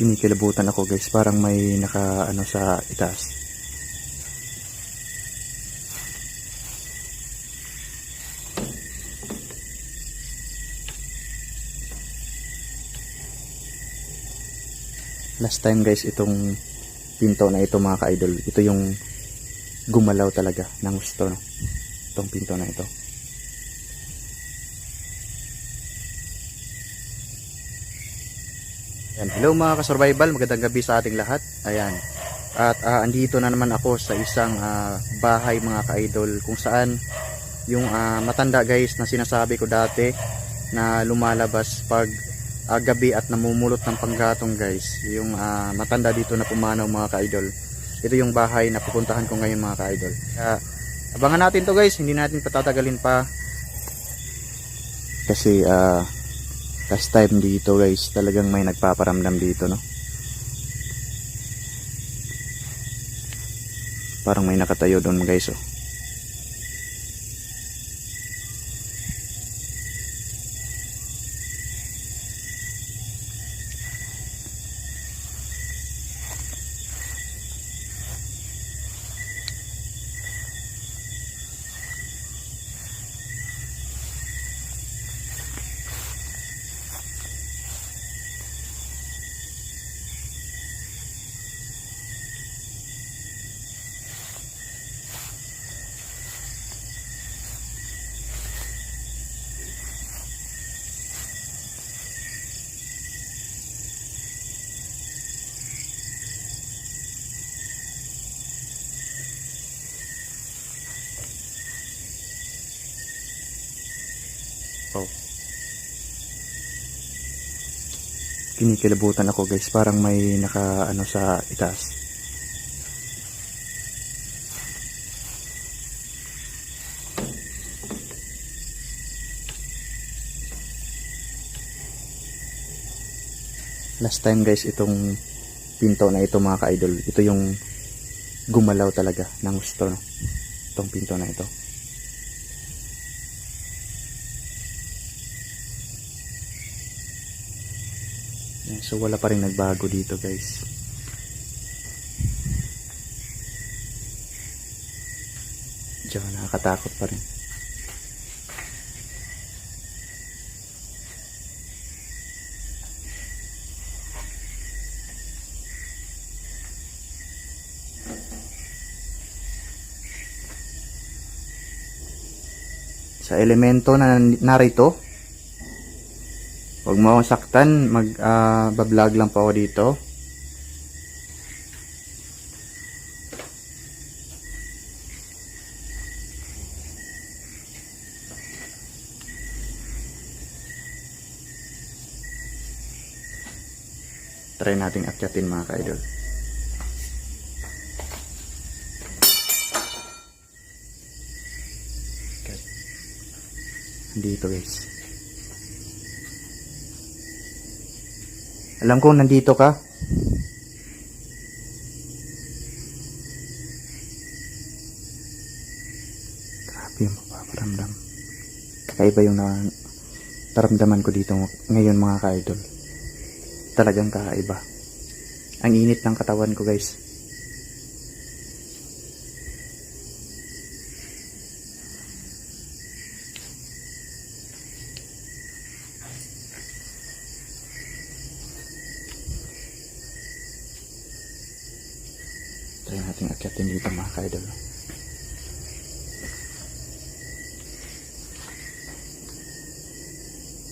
Kinikilabutan ako guys. Parang may naka ano sa itaas. Last time guys itong pinto na ito mga ka-idol. Ito yung gumalaw talaga ng gusto no. Itong pinto na ito. Ayan. Hello mga ka-survival, magandang gabi sa ating lahat. Ayan. At ah, andito na naman ako sa isang ah, bahay mga ka-idol kung saan yung ah, matanda guys na sinasabi ko dati na lumalabas pag ah, gabi at namumulot ng panggatong guys. Yung ah, matanda dito na pumanaw mga ka-idol. Ito yung bahay na pupuntahan ko ngayon mga ka-idol. Kaya abangan natin to guys, hindi natin patatagalin pa. Kasi ah last time dito guys talagang may nagpaparamdam dito no parang may nakatayo doon guys oh. Kinikilabutan ako guys, parang may naka ano sa itaas. Last time guys, itong pinto na ito mga ka-idol, ito yung gumalaw talaga ng gusto no. Itong pinto na ito. Yan, So wala pa rin nagbago dito guys. Diyan nakakatakot pa rin. Sa elemento na narito, Huwag mo akong saktan, mag bablog lang po ako dito. Try nating akyatin mga ka-idol. Dito guys. Alam ko nandito ka. Grabe yung mapaparamdam. Kakaiba yung na taramdaman ko dito ngayon mga ka-idol. Talagang kakaiba. Ang init ng katawan ko guys. Try natin dito mga ka-idol.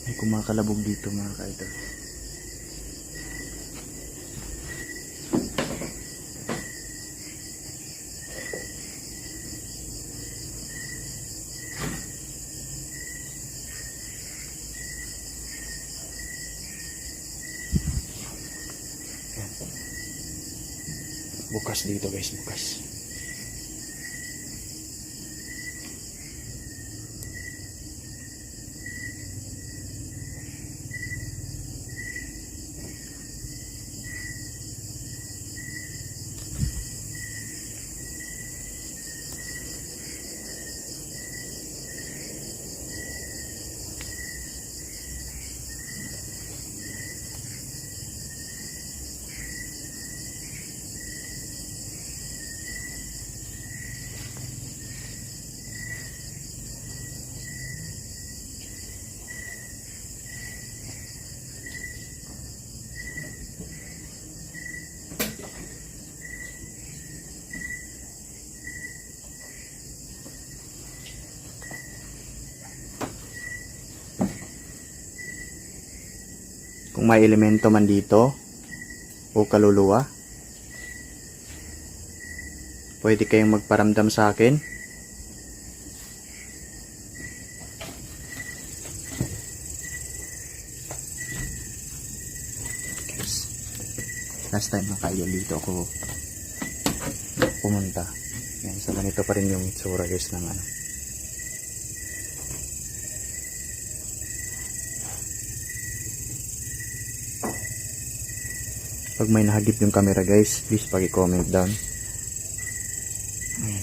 May kumakalabog dito mga ka-idol. Ayan. Bukas dito guys, bukas. Kung may elemento man dito o kaluluwa, pwede kayong magparamdam sa akin. Last time kaidol dito ako pumunta. Yan, so ganito pa rin yung itsura guys ng ano. Pag may nahagip yung camera guys, please paki-comment down. Ayan.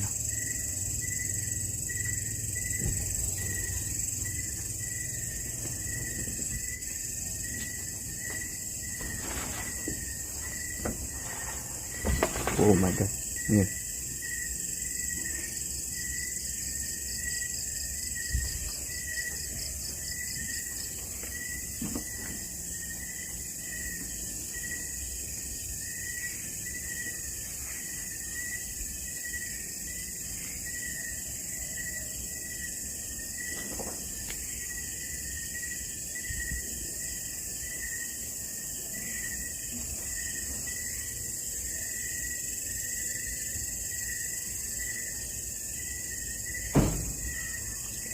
o. Oh my god. Ayan.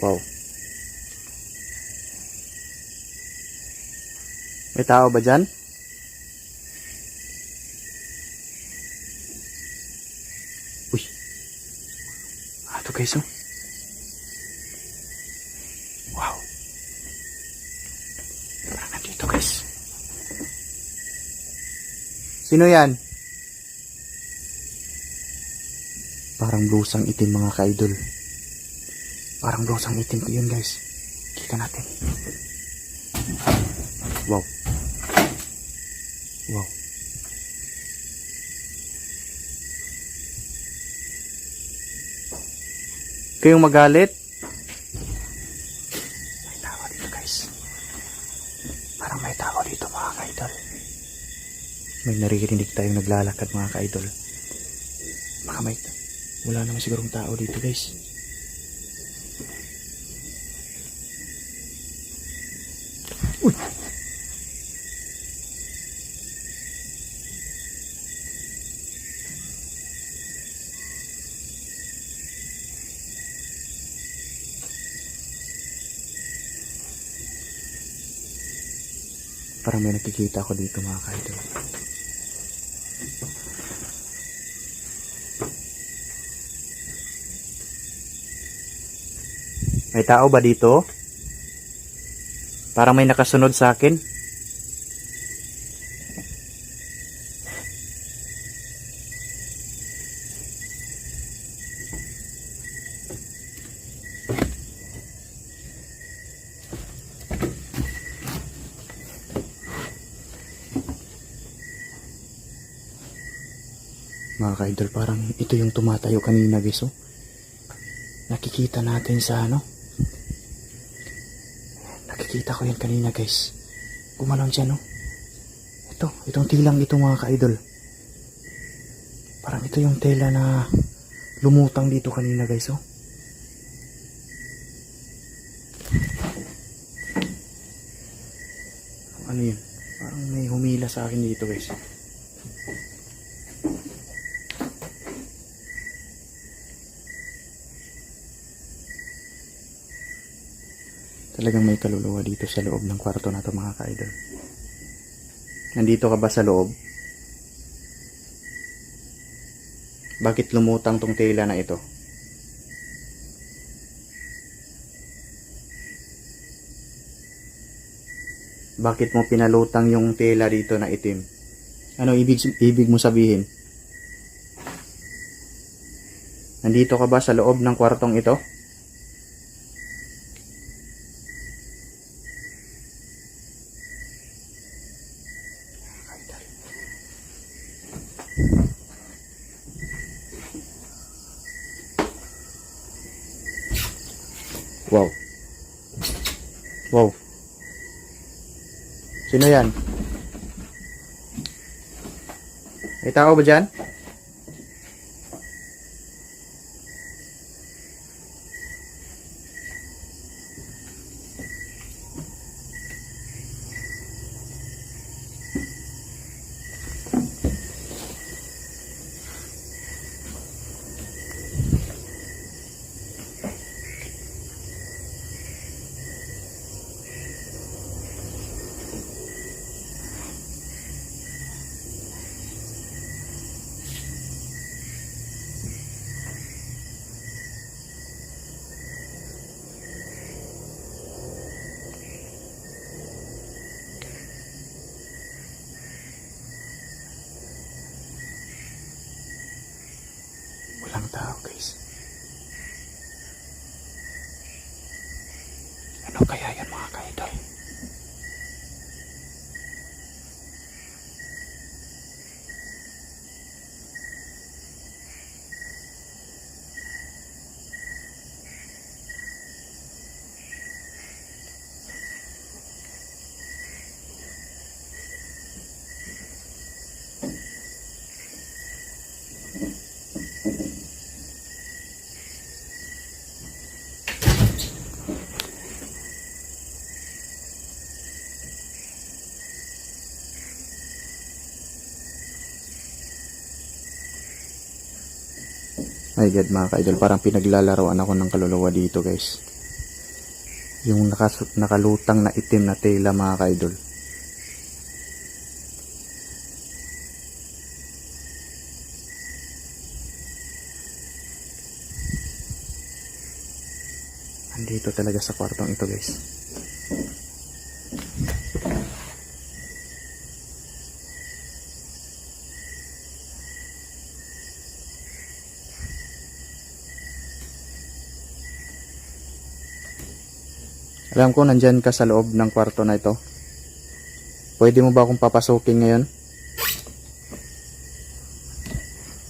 Wow. May tao ba dyan? Uy. Ah, ito guys, oh. Wow. Parang nandito guys. Sino yan? Parang blusang itim mga ka-idol. Parang blusang itim ko yun guys. Kita natin. Wow. Kayong magalit? May tao dito guys. Parang may tao dito mga ka-idol. May naririnig tayong naglalakad mga ka-idol. Baka may... Wala naman sigurong tao dito guys. Parang may nakikita ako dito mga kaidol. May tao ba dito? Parang may nakasunod sa akin. Ka-idol, parang ito yung tumatayo kanina guys, oh. Nakikita natin sa ano, Nakikita ko yan kanina guys. Gumalong dyan oh. Ito, itong tilang ito mga ka-idol. Parang ito yung tela na lumutang dito kanina guys oh. Ano yun? Parang may humila sa akin dito guys. Talagang may kaluluwa dito sa loob ng kwarto na to mga ka-idol. Nandito ka ba sa loob? Bakit lumutang tong tela na ito? Bakit mo pinalutang yung tela dito na itim? Ano ibig, ibig mo sabihin? Nandito ka ba sa loob ng kwartong ito? Wow. Wow. Sino yan? May tao ba dyan? My God mga ka-idol, parang pinaglalaroan ako ng kaluluwa dito guys. Yung nakas- nakalutang na itim na tela mga ka-idol. Andito talaga sa kwartong ito guys. Alam ko nandyan ka sa loob ng kwarto na ito. Pwede mo ba akong papasukin ngayon?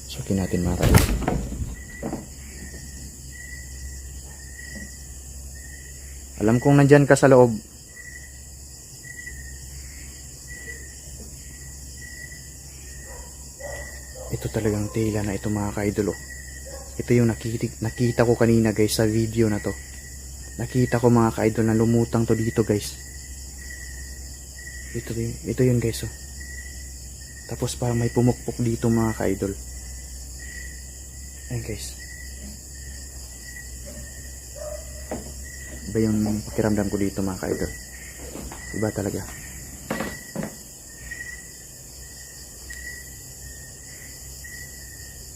Sukin natin kaibigan. Alam kong nandyan ka sa loob. Ito talagang tela na ito mga kaidolo. Ito yung nakita, nakita ko kanina guys sa video na to. Nakita ko mga ka-idol na lumutang to dito guys. Ito, ito yun guys oh. Tapos parang may pumukpok dito mga ka-idol. Ayan guys. Iba yung pakiramdam ko dito mga ka-idol. Iba talaga.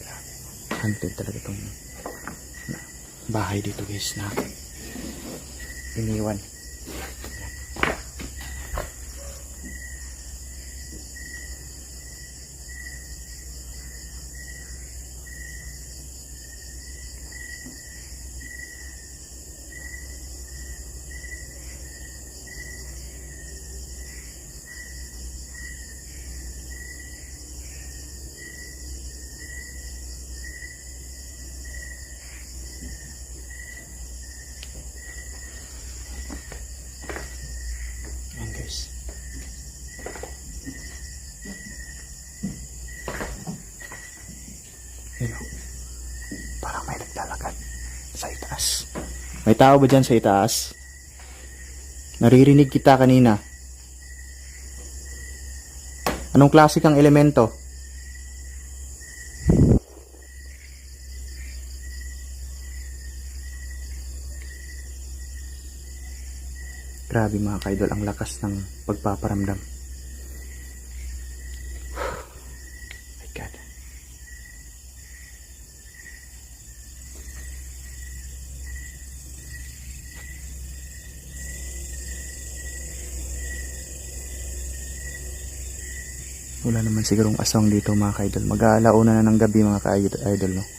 Grabe. Haunted talaga tong bahay dito guys na iniwan. Yun o. Parang may naglalakad sa itaas. May tao ba dyan sa itaas? Naririnig kita kanina. Anong klase kang elemento? Grabe mga kaidol, ang lakas ng pagpaparamdam. Wala naman sigurong aswang dito mga kaidol. Mag-aalauna na ng gabi mga ka-idol, no?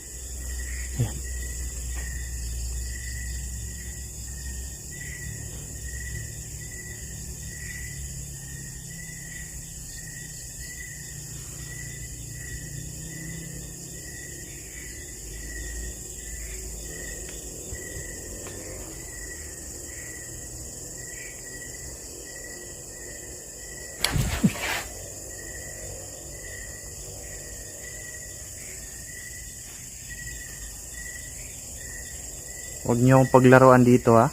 Huwag niyo paglaruan dito ha.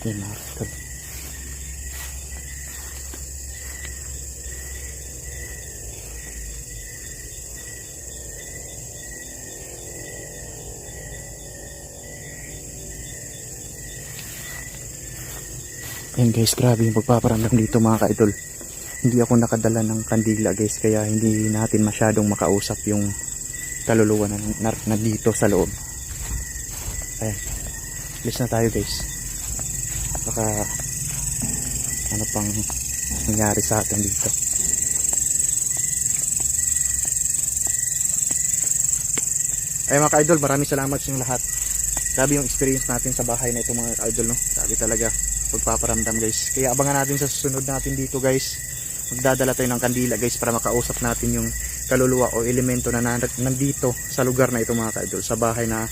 Kapatid. Ayan guys, grabe yung pagpaparamdam dito mga ka-idol hindi ako nakadala ng kandila guys kaya hindi natin masyadong makausap yung kaluluwa na, na, na dito sa loob ayan alis na tayo guys baka ano pang nangyari sa atin dito Ay mga ka-idol, maraming salamat sa inyong lahat. Grabe yung experience natin sa bahay na ito mga ka-idol, no? Grabe talaga pagpaparamdam guys. Kaya abangan natin sa susunod natin dito guys. Magdadala tayo ng kandila guys para makausap natin yung kaluluwa o elemento na nan- nandito sa lugar na ito mga ka-idol. Sa bahay na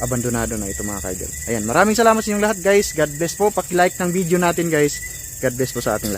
abandonado na ito mga ka-idol. Ayan, maraming salamat sa inyong lahat guys. God bless po. Paki-like ng video natin guys. God bless po sa ating lahat.